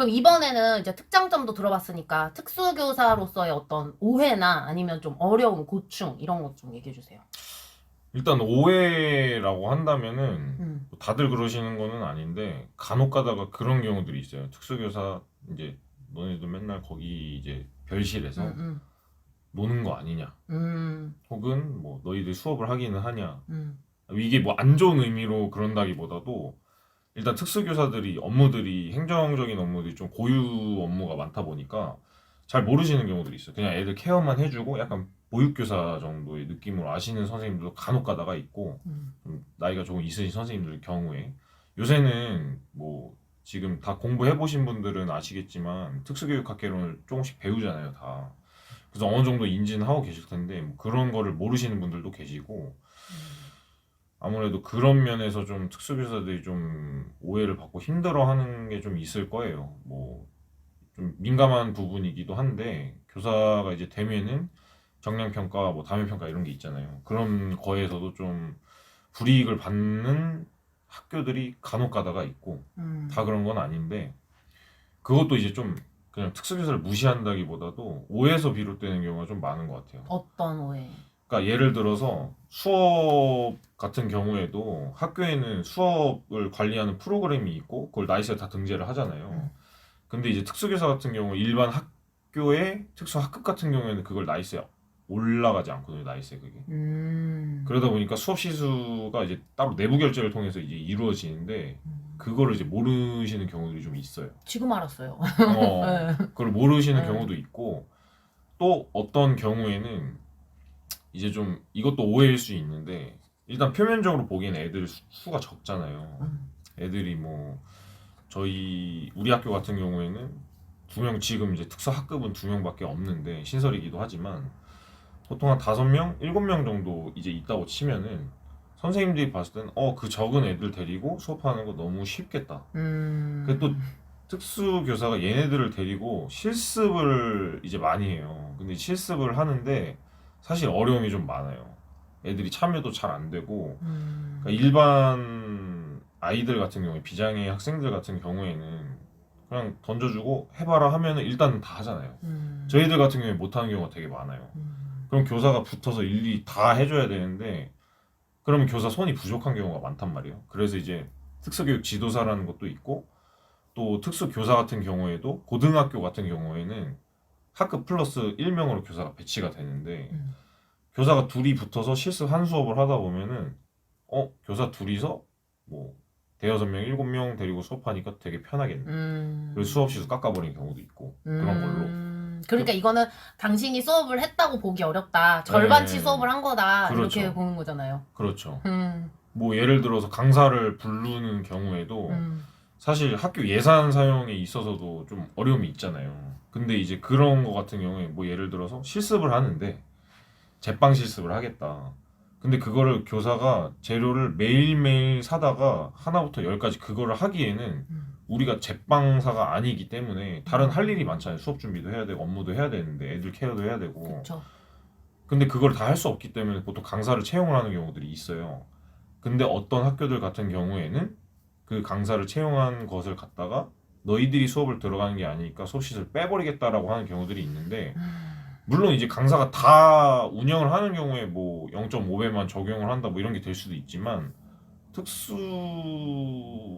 그럼 이번에는 이제 특장점도 들어봤으니까 특수교사로서의 어떤 오해나 아니면 좀 어려움, 고충 이런 것 좀 얘기해 주세요. 일단 오해라고 한다면은 음. 뭐 다들 그러시는 거는 아닌데 간혹 가다가 그런 경우들이 있어요. 특수교사 이제 너네도 맨날 거기 이제 별실에서 음, 노는 거 아니냐. 음, 음, 혹은 뭐 너희들 수업을 하기는 하냐. 음, 이게 뭐 안 좋은 의미로 그런다기보다도 일단 특수교사들이 업무들이 행정적인 업무들이 좀 고유 업무가 많다 보니까 잘 모르시는 경우들이 있어요. 그냥 애들 케어만 해주고 약간 보육교사 정도의 느낌으로 아시는 선생님들도 간혹 가다가 있고 음. 좀 나이가 조금 있으신 선생님들 경우에 요새는 뭐 지금 다 공부해 보신 분들은 아시겠지만 특수교육학개론을 조금씩 배우잖아요 다 그래서 어느 정도 인지는 하고 계실 텐데 뭐 그런 거를 모르시는 분들도 계시고 아무래도 그런 면에서 좀 특수교사들이 좀 오해를 받고 힘들어하는 게 좀 있을 거예요 뭐 좀 민감한 부분이기도 한데 교사가 이제 되면은 정량 평가 뭐 다면 평가 이런 게 있잖아요 그런 거에서도 좀 불이익을 받는 학교들이 간혹 가다가 있고 음. 다 그런 건 아닌데 그것도 이제 좀 그냥 특수교사를 무시한다기보다도 오해에서 비롯되는 경우가 좀 많은 것 같아요. 어떤 오해? 그러니까 예를 들어서 수업 같은 경우에도 학교에는 수업을 관리하는 프로그램이 있고 그걸 나이스에 다 등재를 하잖아요. 음. 근데 이제 특수교사 같은 경우 일반 학교의 특수 학급 같은 경우에는 그걸 나이스에 올라가지 않거든요. 나이스에 그게. 음. 그러다 보니까 수업 시수가 이제 따로 내부 결제를 통해서 이제 이루어지는데 음. 그거를 이제 모르시는 경우들이 좀 있어요. 지금 알았어요. 어, 네. 그걸 모르시는 네. 경우도 있고 또 어떤 경우에는 이제 좀 이것도 오해일 수 있는데 일단 표면적으로 보기엔 애들 수- 수가 적잖아요. 음. 애들이 뭐 저희 우리 학교 같은 경우에는 두 명 지금 이제 특수 학급은 두 명밖에 없는데 신설이기도 하지만 보통 한 다섯 명, 일곱 명 정도 이제 있다고 치면은 선생님들이 봤을 때는 어 그 적은 애들 데리고 수업하는 거 너무 쉽겠다. 음. 그게 또 특수 교사가 얘네들을 데리고 실습을 이제 많이 해요. 근데 실습을 하는데 사실 어려움이 좀 많아요. 애들이 참여도 잘 안 되고 음. 그러니까 일반 아이들 같은 경우에 비장애 학생들 같은 경우에는 그냥 던져주고 해봐라 하면은 일단 다 하잖아요. 음. 저희들 같은 경우에 못하는 경우가 되게 많아요. 음. 그럼 교사가 붙어서 일일이 다 해줘야 되는데 그러면 교사 손이 부족한 경우가 많단 말이에요. 그래서 이제 특수교육 지도사라는 것도 있고 또 특수교사 같은 경우에도 고등학교 같은 경우에는 학급 플러스 1명으로 교사가 배치가 되는데 음. 교사가 둘이 붙어서 실습 한 수업을 하다 보면은 어 교사 둘이서 뭐 대여섯 명 일곱 명 데리고 수업하니까 되게 편하겠네. 음. 그래서 수업 시수 깎아버리는 경우도 있고 그런 걸로. 음. 그러니까 이거는 당신이 수업을 했다고 보기 어렵다. 절반치 네. 수업을 한 거다. 그렇죠. 이렇게 보는 거잖아요. 그렇죠. 음. 뭐 예를 들어서 강사를 부르는 경우에도 음. 사실 학교 예산 사용에 있어서도 좀 어려움이 있잖아요. 근데 이제 그런 거 같은 경우에 뭐 예를 들어서 실습을 하는데 제빵 실습을 하겠다. 근데 그거를 교사가 재료를 매일매일 사다가 하나부터 열까지 그거를 하기에는 음. 우리가 제빵사가 아니기 때문에 다른 할 일이 많잖아요. 수업 준비도 해야 되고 업무도 해야 되는데 애들 케어도 해야 되고. 그렇죠. 근데 그걸 다 할 수 없기 때문에 보통 강사를 채용을 하는 경우들이 있어요. 근데 어떤 학교들 같은 경우에는 그 강사를 채용한 것을 갖다가 너희들이 수업을 들어가는 게 아니니까 수업 시설 빼버리겠다라고 하는 경우들이 있는데 음. 물론 이제 강사가 다 운영을 하는 경우에 뭐 0.5배만 적용을 한다 뭐 이런 게 될 수도 있지만 특수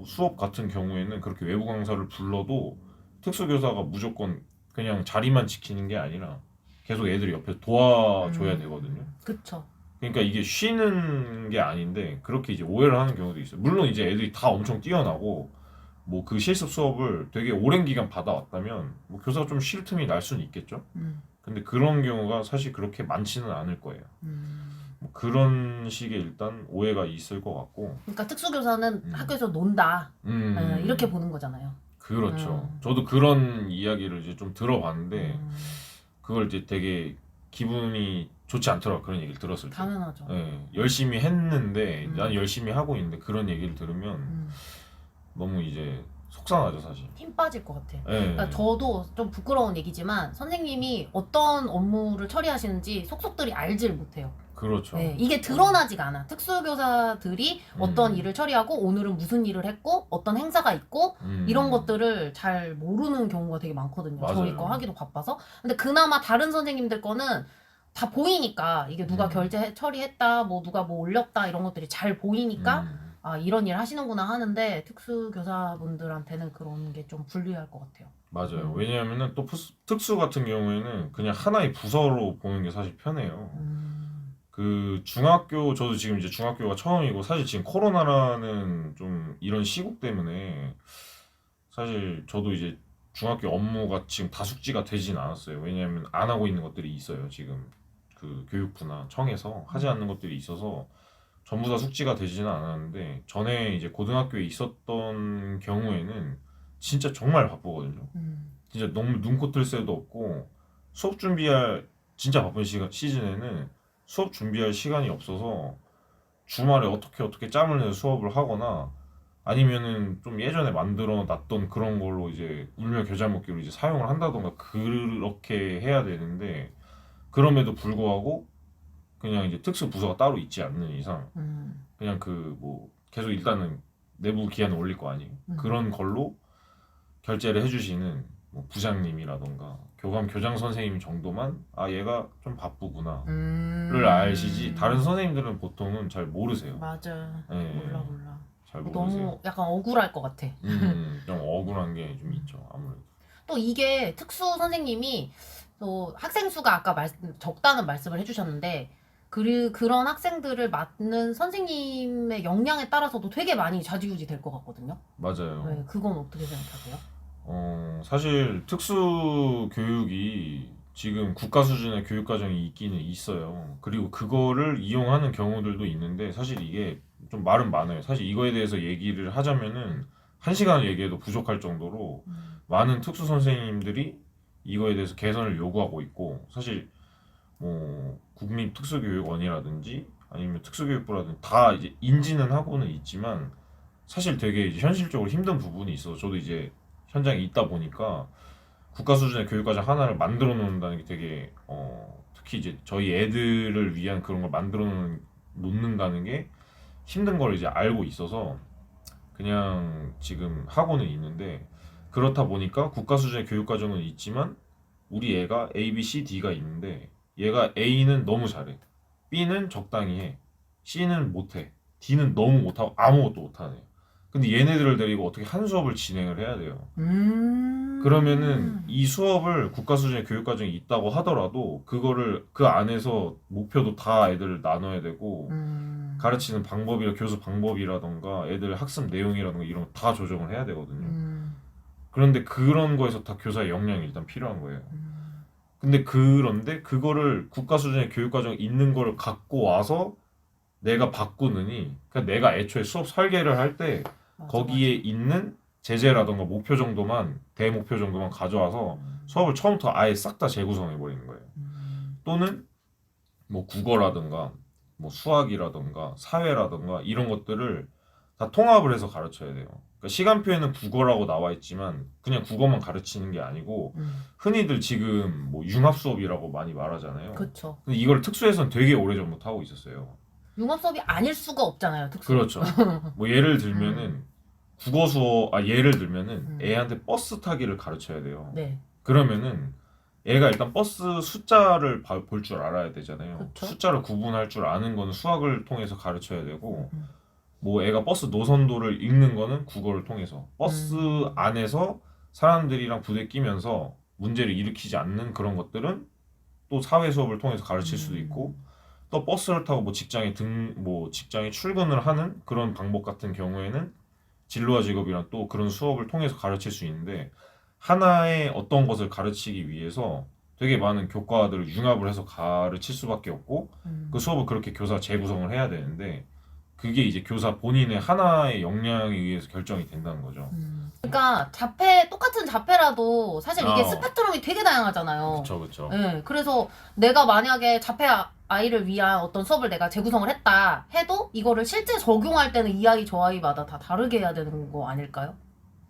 수업 같은 경우에는 그렇게 외부 강사를 불러도 특수 교사가 무조건 그냥 자리만 지키는 게 아니라 계속 애들이 옆에서 도와줘야 음. 되거든요. 그쵸. 그러니까 이게 쉬는 게 아닌데 그렇게 이제 오해를 하는 경우도 있어요. 물론 이제 애들이 다 엄청 뛰어나고 뭐 그 실습 수업을 되게 오랜 기간 받아왔다면 뭐 교사가 좀 쉴 틈이 날 수는 있겠죠. 음. 근데 그런 경우가 사실 그렇게 많지는 않을 거예요. 음. 뭐 그런 식의 일단 오해가 있을 것 같고, 그러니까 특수교사는 음. 학교에서 논다. 음, 어, 이렇게 보는 거잖아요. 그렇죠. 음. 저도 그런 이야기를 이제 좀 들어봤는데 음. 그걸 이제 되게 기분이 좋지 않더라고 그런 얘기를 들었을 때. 당연하죠. 예, 열심히 했는데 음. 난 열심히 하고 있는데 그런 얘기를 들으면 음. 너무 이제 속상하죠 사실. 힘 빠질 것 같아. 예. 그러니까 저도 좀 부끄러운 얘기지만 선생님이 어떤 업무를 처리하시는지 속속들이 알질 못해요. 그렇죠. 네, 이게 드러나지가 않아. 특수교사들이 어떤 음. 일을 처리하고 오늘은 무슨 일을 했고 어떤 행사가 있고 음. 이런 것들을 잘 모르는 경우가 되게 많거든요. 맞아요. 저희 거 하기도 바빠서. 근데 그나마 다른 선생님들 거는 다 보이니까 이게 누가 음. 결제 처리했다, 뭐 누가 뭐 올렸다 이런 것들이 잘 보이니까 음. 아 이런 일 하시는구나 하는데 특수 교사분들한테는 그런 게 좀 불리할 것 같아요. 맞아요. 음. 왜냐하면은 또 푸스- 특수 같은 경우에는 그냥 하나의 부서로 보는 게 사실 편해요. 음. 그 중학교 저도 지금 이제 중학교가 처음이고 사실 지금 코로나라는 좀 이런 시국 때문에 사실 저도 이제 중학교 업무가 지금 다 숙지가 되진 않았어요. 왜냐하면 안 하고 있는 것들이 있어요. 지금 그 교육부나 청에서 하지 않는 것들이 있어서 전부 다 숙지가 되지는 않았는데 전에 이제 고등학교에 있었던 경우에는 진짜 정말 바쁘거든요. 음. 진짜 너무 눈코 뜰 새도 없고 수업 준비할 진짜 바쁜 시간 시즌에는 수업 준비할 시간이 없어서 주말에 어떻게 어떻게 짬을 내서 수업을 하거나 아니면은 좀 예전에 만들어 놨던 그런 걸로 이제 울며 겨자 먹기로 이제 사용을 한다던가 그렇게 해야 되는데 그럼에도 불구하고 그냥 이제 특수 부서가 따로 있지 않는 이상 음. 그냥 그 뭐 계속 일단은 내부 기한을 올릴 거 아니에요. 음. 그런 걸로 결제를 해주시는 뭐 부장님이라던가 교감 교장 선생님 정도만 아 얘가 좀 바쁘구나를 음. 아시지 다른 선생님들은 보통은 잘 모르세요. 맞아. 예, 몰라 몰라. 잘 모르세요. 너무 약간 억울할 것 같아. 음, 좀 억울한 게 좀 있죠 아무래도. 또 이게 특수 선생님이 또 학생 수가 아까 말, 적다는 말씀을 해주셨는데 그, 그런 학생들을 맡는 선생님의 역량에 따라서도 되게 많이 좌지우지 될 것 같거든요. 맞아요. 네, 그건 어떻게 생각하세요? 어, 사실 특수 교육이 지금 국가 수준의 교육 과정이 있기는 있어요. 그리고 그거를 이용하는 경우들도 있는데 사실 이게 좀 말은 많아요. 사실 이거에 대해서 얘기를 하자면은 한 시간을 얘기해도 부족할 정도로 많은 특수 선생님들이 이거에 대해서 개선을 요구하고 있고 사실 뭐 국민 특수교육원이라든지 아니면 특수교육부라든지 다 이제 인지는 하고는 있지만 사실 되게 이제 현실적으로 힘든 부분이 있어서 저도 이제 현장에 있다 보니까 국가 수준의 교육과정 하나를 만들어 놓는다는 게 되게 어 특히 이제 저희 애들을 위한 그런 걸 만들어 놓는, 놓는다는 게 힘든 걸 이제 알고 있어서 그냥 지금 하고는 있는데 그렇다 보니까 국가 수준의 교육 과정은 있지만 우리 애가 A, B, C, D가 있는데 얘가 A는 너무 잘해. B는 적당히 해. C는 못해. D는 너무 못하고 아무것도 못하네. 근데 얘네들을 데리고 어떻게 한 수업을 진행을 해야 돼요. 음. 그러면은 이 수업을 국가 수준의 교육 과정이 있다고 하더라도 그거를 그 안에서 목표도 다 애들을 나눠야 되고 음. 가르치는 방법이나 교수 방법이라던가 애들 학습 내용이라던가 이런 거 다 조정을 해야 되거든요. 음. 그런데 그런 거에서 다 교사의 역량이 일단 필요한 거예요. 음. 근데 그런데 그거를 국가 수준의 교육 과정 있는 걸 갖고 와서 내가 바꾸느니 그러니까 내가 애초에 수업 설계를 할때 맞아, 거기에 있는 제재라던가 목표 정도만 대목표 정도만 가져와서 맞아. 음. 수업을 처음부터 아예 싹 다 재구성해 버리는 거예요. 음. 또는 뭐 국어라든가 뭐 수학이라든가 사회라든가 이런 것들을 다 통합을 해서 가르쳐야 돼요. 그러니까 시간표에는 국어라고 나와 있지만 그냥 국어만 가르치는 게 아니고 음. 흔히들 지금 뭐 융합 수업이라고 많이 말하잖아요. 그쵸. 근데 이걸 특수에서는 되게 오래 전부터 하고 있었어요. 융합 수업이 아닐 수가 없잖아요. 특수. 그렇죠. 뭐 예를 들면은 국어 수업 아 예를 들면은 음. 애한테 버스 타기를 가르쳐야 돼요. 네. 그러면은 애가 일단 버스 숫자를 볼 줄 알아야 되잖아요. 그쵸. 숫자를 구분할 줄 아는 거는 수학을 통해서 가르쳐야 되고 음. 뭐 애가 버스 노선도를 읽는 거는 국어를 통해서 버스 음. 안에서 사람들이랑 부대 끼면서 문제를 일으키지 않는 그런 것들은 또 사회 수업을 통해서 가르칠 수도 있고 또 버스를 타고 뭐 직장에 등 뭐 직장에 출근을 하는 그런 방법 같은 경우에는 진로와 직업이랑 또 그런 수업을 통해서 가르칠 수 있는데 하나의 어떤 것을 가르치기 위해서 되게 많은 교과들을 융합을 해서 가르칠 수밖에 없고 음. 그 수업을 그렇게 교사 재구성을 해야 되는데 그게 이제 교사 본인의 하나의 역량에 의해서 결정이 된다는 거죠. 음. 그러니까 자폐 똑같은 자폐라도 사실 이게 어. 스펙트럼이 되게 다양하잖아요. 그렇죠, 그렇죠. 네, 그래서 내가 만약에 자폐 아- 아이를 위한 어떤 수업을 내가 재구성을 했다 해도 이거를 실제 적용할 때는 이 아이 저 아이마다 다 다르게 해야 되는 거 아닐까요?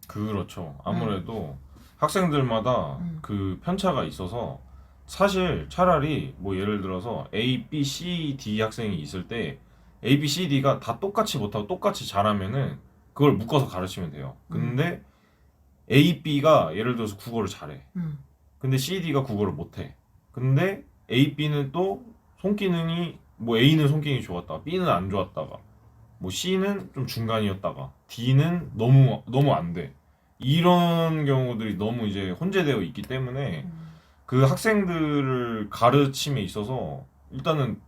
그렇죠. 아무래도 학생들마다 음. 그 편차가 있어서 사실 차라리 뭐 예를 들어서 A, B, C, D 학생이 있을 때 A, B, C, D가 다 똑같이 못하고 똑같이 잘하면은 그걸 묶어서 가르치면 돼요. 근데 A, B가 예를 들어서 국어를 잘해. 음. 근데 C, D가 국어를 못해. 근데 A, B는 또 손기능이 뭐 A는 손기능이 좋았다가 B는 안 좋았다가 뭐 C는 좀 중간이었다가 D는 너무 너무 안 돼. 이런 경우들이 너무 이제 혼재되어 있기 때문에 음. 그 학생들을 가르침에 있어서 일단은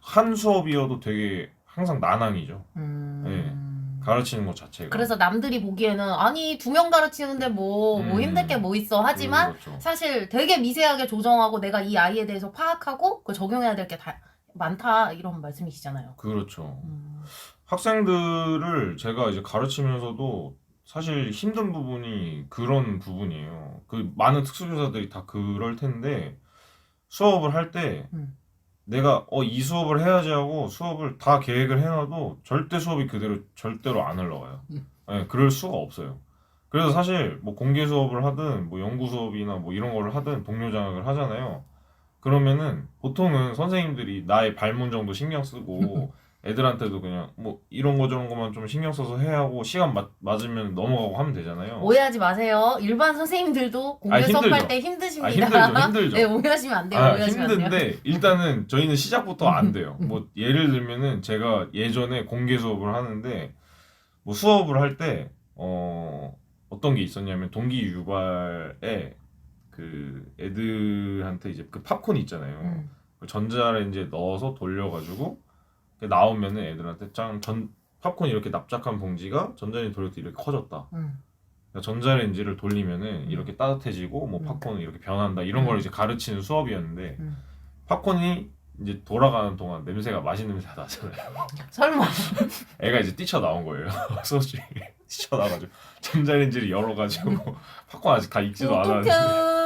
한 수업이어도 되게 항상 난항이죠. 음. 가르치는 것 자체가. 그래서 남들이 보기에는 아니 두 명 가르치는데 뭐, 뭐 음. 힘들 게 뭐 있어 하지만 그렇죠. 사실 되게 미세하게 조정하고 내가 이 아이에 대해서 파악하고 그 적용해야 될게다 많다 이런 말씀이시잖아요. 그렇죠. 음. 학생들을 제가 이제 가르치면서도 사실 힘든 부분이 그런 부분이에요. 그 많은 특수교사들이 다 그럴 텐데 수업을 할때 음. 내가 어 이 수업을 해야지 하고 수업을 다 계획을 해놔도 절대 수업이 그대로 절대로 안 흘러가요. 음. 네, 그럴 수가 없어요. 그래서 사실 뭐 공개 수업을 하든 뭐 연구 수업이나 뭐 이런 거를 하든 동료 장학을 하잖아요. 그러면은 보통은 선생님들이 나의 발문 정도 신경 쓰고 애들한테도 그냥 뭐 이런 거 저런 거만 좀 신경 써서 해야 하고 시간 맞, 맞으면 넘어가고 하면 되잖아요. 오해하지 마세요. 일반 선생님들도 공개 아, 수업할. 때 힘드십니다. 아, 힘들죠, 힘들죠. 네, 오해하시면 안 돼요. 아, 오해하시면 안 돼요. 힘든데 일단은 저희는 시작부터 안 돼요. 뭐 예를 들면은 제가 예전에 공개 수업을 하는데 뭐 수업을 할 때 어, 어떤 게 있었냐면 동기 유발에 그 애들한테 이제 그 팝콘 있잖아요. 음. 그 전자레인지에 넣어서 돌려가지고 나오면은 애들한테 짱전 팝콘 이렇게 납작한 봉지가 전자레인지 돌릴 때 이렇게 커졌다. 음. 그러니까 전자레인지를 돌리면은 음. 이렇게 따뜻해지고 뭐 음. 팝콘은 이렇게 변한다 이런 걸 음. 이제 가르치는 수업이었는데 음. 팝콘이 이제 돌아가는 동안 냄새가 맛있는 냄새가 나잖아요. 설마. 애가 이제 뛰쳐 나온 거예요. 중에 뛰쳐 나가지고 전자레인지를 열어가지고 팝콘 아직 다 익지도 않았는데 어떡해.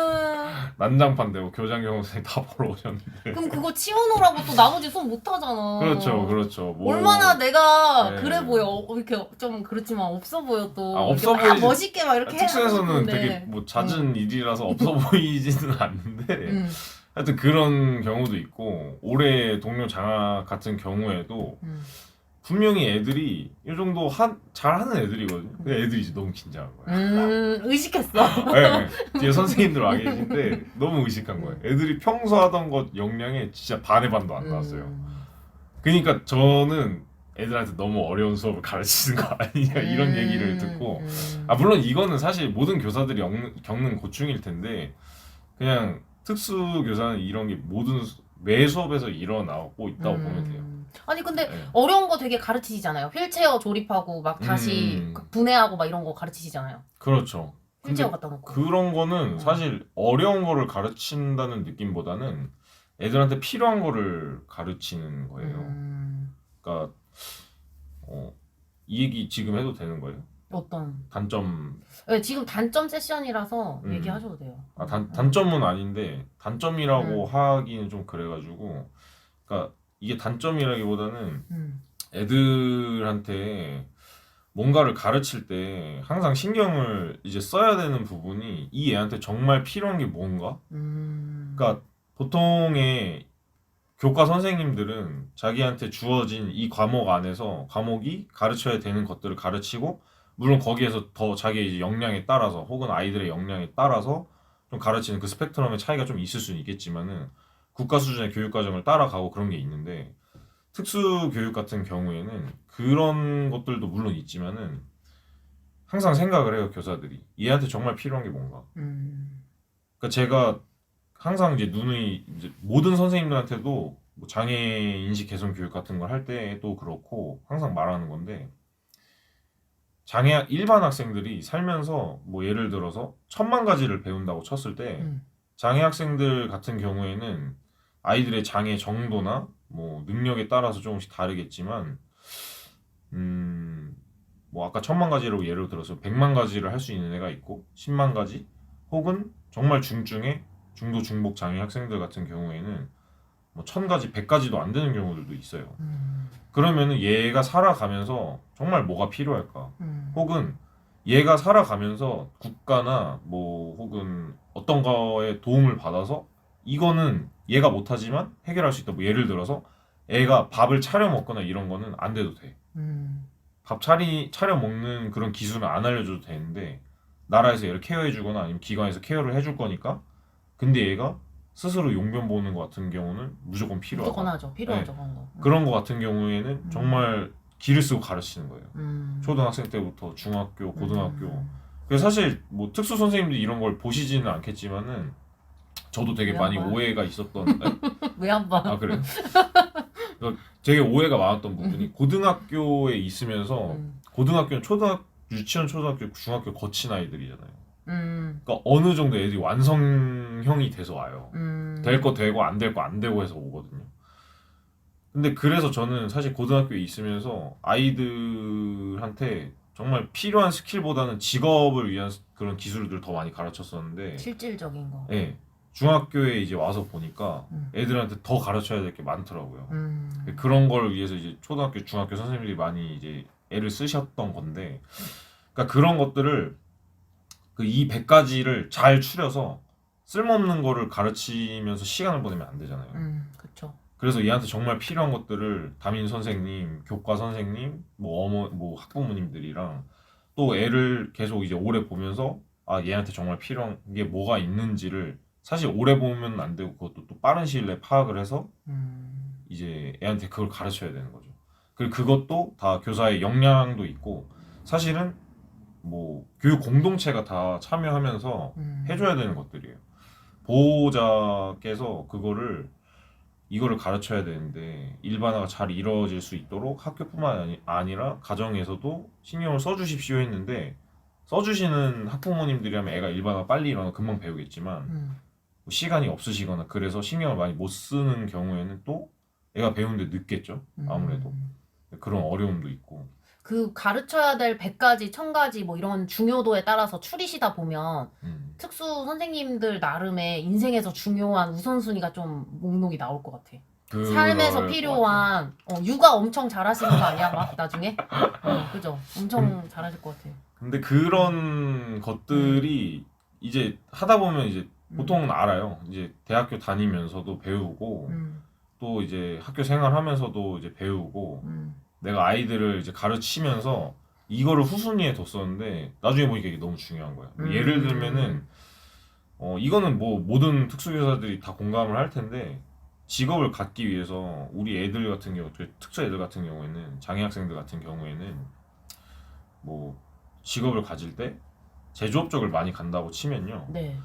난장판 되고 교장 교무생이 다 보러 오셨는데. 그럼 그거 치워놓으라고 또 나머지 손 못 하잖아. 그렇죠, 그렇죠. 뭐- 얼마나 내가 네. 그래 보여. 어, 이렇게 좀 그렇지만 없어 보여 또. 아, 없어 이렇게 막 보이지. 멋있게 막 이렇게 특수에서는 해야 되게 뭐 잦은 일이라서 없어 보이지는 않는데 음, 하여튼 그런 경우도 있고 올해 동료 장학 같은 경우에도 음. 분명히 애들이 이 정도 한, 잘하는 애들이거든요. 근데 애들이 이제 너무 긴장한 거야. 음, 의식했어. 네, 네. 뒤에 선생님들 와 계신데 너무 의식한 거예요. 애들이 평소 하던 것 역량에 진짜 반의 반도 안 나왔어요. 음. 그러니까 저는 애들한테 너무 어려운 수업을 가르치는 거 아니냐 이런 음, 얘기를 듣고 음. 아 물론 이거는 사실 모든 교사들이 겪는, 겪는 고충일 텐데 그냥 특수 교사는 이런 게 모든 수- 매 수업에서 일어나고 있다고 음. 보면 돼요. 아니 근데 네. 어려운 거 되게 가르치시잖아요. 휠체어 조립하고 막 다시 음. 분해하고 막 이런 거 가르치시잖아요. 그렇죠. 휠체어 갖다 놓고. 그런 거는 음. 사실 어려운 거를 가르친다는 느낌보다는 애들한테 필요한 거를 가르치는 거예요. 음, 그러니까 어, 이 얘기 지금 해도 되는 거예요? 어떤? 단점 네, 지금 단점 세션이라서 음. 얘기하셔도 돼요. 아, 단, 음. 단점은 아닌데 단점이라고 하기는 좀 그래가지고 그러니까 이게 단점이라기보다는 음. 애들한테 뭔가를 가르칠 때 항상 신경을 이제 써야 되는 부분이 이 애한테 정말 필요한 게 뭔가? 음. 그러니까 보통의 교과 선생님들은 자기한테 주어진 이 과목 안에서 과목이 가르쳐야 되는 것들을 가르치고 물론 거기에서 더 이제 역량에 따라서 혹은 아이들의 역량에 따라서 좀 가르치는 그 스펙트럼의 차이가 좀 있을 수는 있겠지만은 국가 수준의 교육 과정을 따라가고 그런 게 있는데 특수 교육 같은 경우에는 그런 것들도 물론 있지만은 항상 생각을 해요 교사들이 얘한테 정말 필요한 게 뭔가 음. 그러니까 제가 항상 이제 누누이 이제 모든 선생님들한테도 뭐 장애 인식 개선 교육 같은 걸 할 때도 그렇고 항상 말하는 건데 장애 일반 학생들이 살면서 뭐 예를 들어서 천만 가지를 배운다고 쳤을 때 음. 장애 학생들 같은 경우에는 아이들의 장애 정도나 뭐 능력에 따라서 조금씩 다르겠지만 음, 뭐 아까 천만 가지라고 예를 들어서 백만 가지를 할 수 있는 애가 있고 십만 가지 혹은 정말 중증의 중도 중복 장애 학생들 같은 경우에는 뭐 천 가지, 백 가지도 안 되는 경우들도 있어요. 음. 그러면은 얘가 살아가면서 정말 뭐가 필요할까? 음. 혹은 얘가 살아가면서 국가나 뭐 혹은 어떤 거에 도움을 받아서 이거는 얘가 못하지만 해결할 수 있다. 뭐 예를 들어서 애가 밥을 차려 먹거나 이런 거는 안 돼도 돼. 음. 밥 차리 차려 먹는 그런 기술은 안 알려줘도 되는데 나라에서 얘를 케어해주거나 아니면 기관에서 케어를 해줄 거니까 근데 얘가 스스로 용변 보는 것 같은 경우는 무조건 필요하다. 무조건 하죠. 필요하죠 그런 거. 음. 그런 것 같은 경우에는 정말 기를 쓰고 가르치는 거예요. 음. 초등학생 때부터 중학교, 고등학교. 음. 그래서 사실 뭐 특수 선생님들이 이런 걸 보시지는 않겠지만은 저도 되게 왜 많이 한 거야? 오해가 있었던 네? 왜안 봐? 아 그래요? 그래서 되게 오해가 많았던 부분이 고등학교에 있으면서 음. 고등학교는 초등학 유치원, 초등학교, 중학교 거친 아이들이잖아요. 음. 그러니까 어느 정도 애들이 완성형이 돼서 와요. 음. 될 거 되고 안 될 거 안 되고 해서 오거든요. 근데 그래서 저는 사실 고등학교에 있으면서 아이들한테 정말 필요한 스킬보다는 직업을 위한 그런 기술들을 더 많이 가르쳤었는데, 실질적인 거. 예, 중학교에 이제 와서 보니까 음. 애들한테 더 가르쳐야 될 게 많더라고요. 음. 그런 걸 위해서 이제 초등학교, 중학교 선생님들이 많이 이제 애를 쓰셨던 건데, 그러니까 그런 것들을 그 이 100가지를 잘 추려서 쓸모없는 거를 가르치면서 시간을 보내면 안 되잖아요. 음. 그쵸. 그래서 얘한테 정말 필요한 것들을 담임 선생님, 교과 선생님, 뭐 어머, 뭐 학부모님들이랑 또 애를 계속 이제 오래 보면서 아 얘한테 정말 필요한 게 뭐가 있는지를 사실 오래 보면 안 되고 그것도 또 빠른 시일 내에 파악을 해서 음. 이제 애한테 그걸 가르쳐야 되는 거죠. 그리고 그것도 다 교사의 역량도 있고 사실은 뭐 교육 공동체가 다 참여하면서 음. 해줘야 되는 것들이에요. 보호자께서 그거를 이거를 가르쳐야 되는데 일반화가 잘 이루어질 수 있도록 학교뿐만 아니, 아니라 가정에서도 신경을 써주십시오 했는데 써주시는 학부모님들이라면 애가 일반화 빨리 일어나 금방 배우겠지만 음. 뭐 시간이 없으시거나 그래서 신경을 많이 못 쓰는 경우에는 또 애가 배우는데 늦겠죠 아무래도 음. 그런 어려움도 있고 그 가르쳐야 될 100가지, 1000가지 뭐 이런 중요도에 따라서 추리시다 보면 음. 특수 선생님들 나름의 인생에서 중요한 우선순위가 좀 목록이 나올 것 같아. 삶에서 그럴 필요한 어, 육아 엄청 잘하시는 거 아니야? 막 나중에? 어, 그죠? 엄청 잘하실 것 같아. 근데 그런 것들이 이제 하다 보면 이제 음. 보통은 알아요. 이제 대학교 다니면서도 배우고 음, 또 이제 학교 생활하면서도 이제 배우고 음, 내가 아이들을 이제 가르치면서 이거를 후순위에 뒀었는데 나중에 보니까 이게 너무 중요한 거야. 뭐 음. 예를 들면은 어 이거는 뭐 모든 특수교사들이 다 공감을 할 텐데 직업을 갖기 위해서 우리 애들 같은 경우 특수 애들 같은 경우에는 장애 학생들 같은 경우에는 뭐 직업을 가질 때 제조업 쪽을 많이 간다고 치면요. 네.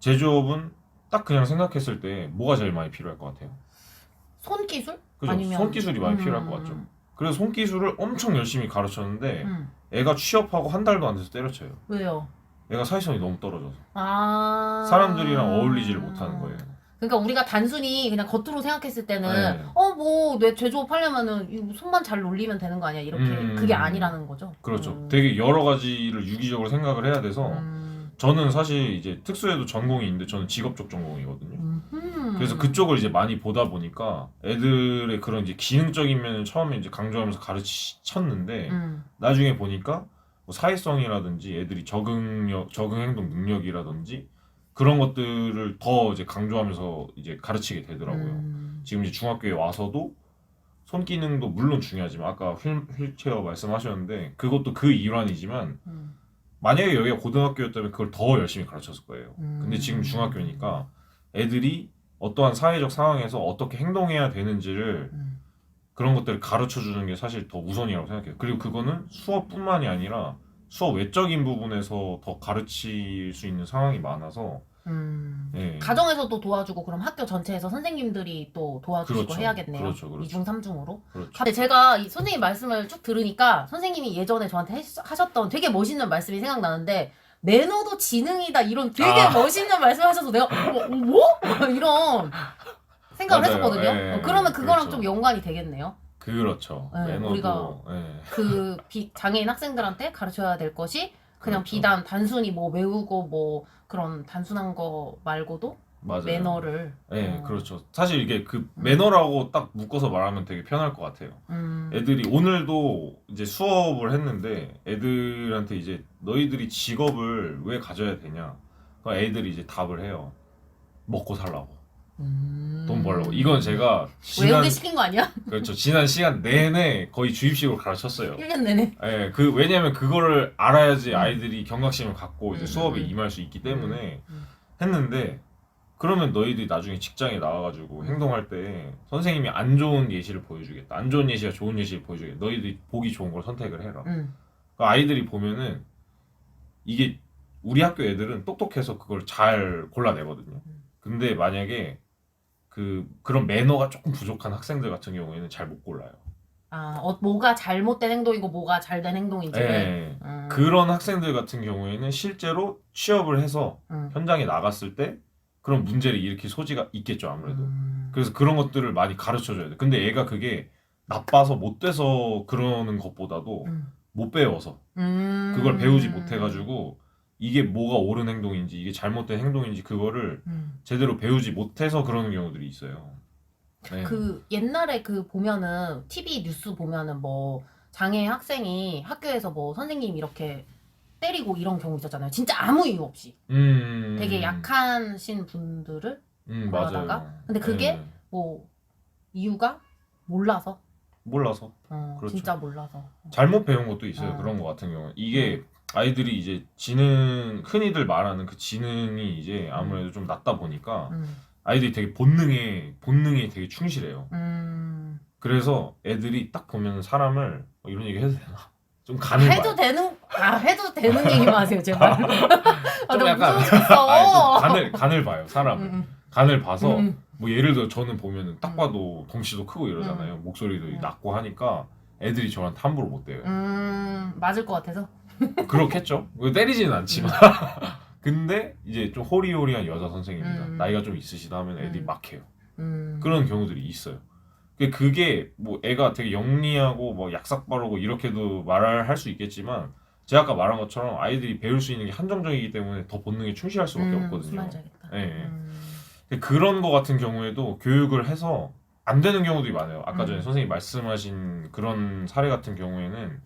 제조업은 딱 그냥 생각했을 때 뭐가 제일 많이 필요할 것 같아요? 손 기술? 그죠? 아니면 손 기술이 많이 음, 필요할 것 같죠. 그래서 손기술을 엄청 열심히 가르쳤는데 음, 애가 취업하고 한 달도 안 돼서 때려쳐요. 왜요? 애가 사회성이 너무 떨어져서 아 사람들이랑 어울리지를 못하는 거예요. 그러니까 우리가 단순히 그냥 겉으로 생각했을 때는 네. 어뭐내 제조업 하려면은 이 손만 잘 놀리면 되는 거 아니야 이렇게 음. 그게 아니라는 거죠. 그렇죠. 음. 되게 여러 가지를 유기적으로 생각을 해야 돼서 음. 저는 사실 이제 특수에도 전공이 있는데 저는 직업 쪽 전공이거든요. 음흠. 그래서 그쪽을 이제 많이 보다 보니까 애들의 그런 이제 기능적인 면을 처음에 이제 강조하면서 가르쳤는데 음. 나중에 보니까 뭐 사회성이라든지 애들이 적응력, 적응 행동 능력이라든지 그런 것들을 더 이제 강조하면서 이제 가르치게 되더라고요. 음. 지금 이제 중학교에 와서도 손 기능도 물론 중요하지만 아까 휠, 휠체어 말씀하셨는데 그것도 그 일환이지만 음. 만약에 여기가 고등학교였다면 그걸 더 열심히 가르쳤을 거예요. 음. 근데 지금 중학교니까 애들이 어떠한 사회적 상황에서 어떻게 행동해야 되는지를 음. 그런 것들을 가르쳐 주는 게 사실 더 우선이라고 생각해요. 그리고 그거는 수업뿐만이 아니라 수업 외적인 부분에서 더 가르칠 수 있는 상황이 많아서 음. 예. 가정에서도 도와주고 그럼 학교 전체에서 선생님들이 또 도와주시고 그렇죠. 해야겠네요. 그렇죠, 그렇죠. 이중 삼중으로. 그렇죠. 근데 제가 이 선생님 말씀을 쭉 들으니까 선생님이 예전에 저한테 했- 하셨던 되게 멋있는 말씀이 생각나는데 매너도 지능이다 이런 되게 아. 멋있는 말씀하셔서 내가 어, 뭐? 이런 생각을 맞아요. 했었거든요. 예, 어, 그러면 그거랑 그렇죠. 좀 연관이 되겠네요. 그렇죠. 네, 매너도 우리가 예. 그 비- 장애인 학생들한테 가르쳐야 될 것이 그냥 그렇죠. 비단 단순히 뭐 외우고 뭐 그런 단순한 거 말고도 맞아요. 매너를 예, 어. 그렇죠. 사실 이게 그 매너라고 딱 묶어서 말하면 되게 편할 것 같아요. 음, 애들이 오늘도 이제 수업을 했는데 애들한테 이제 너희들이 직업을 왜 가져야 되냐? 그럼 애들이 이제 답을 해요. 먹고 살라고. 음. 돈 벌려고. 이건 제가 지난 외우게 시킨 거 아니야? 그렇죠. 지난 시간 내내 거의 주입식으로 가르쳤어요. 1년 내내. 예, 그 왜냐면 그거를 알아야지 음. 아이들이 경각심을 갖고 이제 음, 수업에 음. 임할 수 있기 때문에 음. 했는데 그러면 너희들이 나중에 직장에 나와가지고 음. 행동할 때 선생님이 안 좋은 예시를 보여주겠다. 안 좋은 예시가 좋은 예시를 보여주겠다. 너희들이 보기 좋은 걸 선택을 해라. 음. 그러니까 아이들이 보면은 이게 우리 학교 애들은 똑똑해서 그걸 잘 골라내거든요. 음. 근데 만약에 그 그런 매너가 조금 부족한 학생들 같은 경우에는 잘 못 골라요. 아, 어, 뭐가 잘못된 행동이고 뭐가 잘된 행동인지를. 예. 음. 그런 학생들 같은 경우에는 실제로 취업을 해서 음. 현장에 나갔을 때 그런 문제를 일으킬 소지가 있겠죠 아무래도. 음. 그래서 그런 것들을 많이 가르쳐 줘야 돼. 근데 얘가 그게 나빠서 못 돼서 그러는 것보다도 음. 못 배워서 음. 그걸 배우지 못해가지고 이게 뭐가 옳은 행동인지 이게 잘못된 행동인지 그거를 음. 제대로 배우지 못해서 그러는 경우들이 있어요. 네. 그 옛날에 그 보면은 TV 뉴스 보면은 뭐 장애 학생이 학교에서 뭐 선생님 이렇게 때리고 이런 경우 있었잖아요. 진짜 아무 이유 없이 음, 되게 약하신 분들을 음, 그러다가? 맞아요. 근데 그게 네. 뭐 이유가 몰라서 몰라서 어, 그렇죠. 진짜 몰라서 잘못 배운 것도 있어요. 어. 그런 거 같은 경우 이게 아이들이 이제 지능 흔히들 말하는 그 지능이 이제 아무래도 좀 낮다 보니까 음. 아이들이 되게 본능에 본능에 되게 충실해요. 음. 그래서 애들이 딱 보면 사람을 어, 이런 얘기 해도 되나? 좀 간을 해도 봐요. 되는 아 해도 되는 얘기만 하세요 제발. 아, 좀 약간 무서웠어. 아니, 좀 간을 간을 봐요 사람을. 음, 간을 봐서 음, 뭐 예를 들어 저는 보면은 딱 음. 봐도 덩치도 크고 이러잖아요. 목소리도 음. 낮고 하니까 애들이 저한테 함부로 못 대요. 음 맞을 것 같아서? 그렇겠죠. 뭐 때리지는 않지만. 근데 이제 좀 호리호리한 여자 선생님이다. 음. 나이가 좀 있으시다 하면 애들이 음. 막 해요. 음. 그런 경우들이 있어요. 근데 그게 뭐 애가 되게 영리하고 뭐 약삭 빠르고 이렇게도 말을 할수 있겠지만 제가 아까 말한 것처럼 아이들이 배울 수 있는 게 한정적이기 때문에 더 본능에 충실할 수밖에 음, 없거든요 예, 예. 음. 근데 그런 거 같은 경우에도 교육을 해서 안 되는 경우도 많아요. 아까 전에 음. 선생님이 말씀하신 그런 사례 같은 경우에는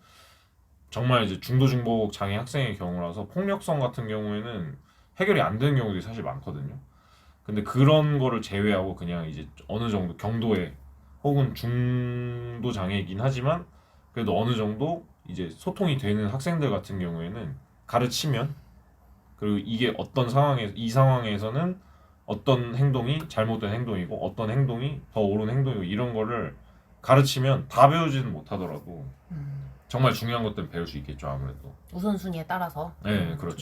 정말 이제 중도 중복 장애 학생의 경우라서 폭력성 같은 경우에는 해결이 안 되는 경우들이 사실 많거든요. 근데 그런 거를 제외하고 그냥 이제 어느 정도 경도의 혹은 중도 장애이긴 하지만 그래도 어느 정도 이제 소통이 되는 학생들 같은 경우에는 가르치면 그리고 이게 어떤 상황에 이 상황에서는 어떤 행동이 잘못된 행동이고 어떤 행동이 더 옳은 행동이고 이런 거를 가르치면 다 배우지는 못하더라도 음. 정말 중요한 것들은 배울 수 있겠죠 아무래도. 우선순위에 따라서 네, 음, 그렇죠.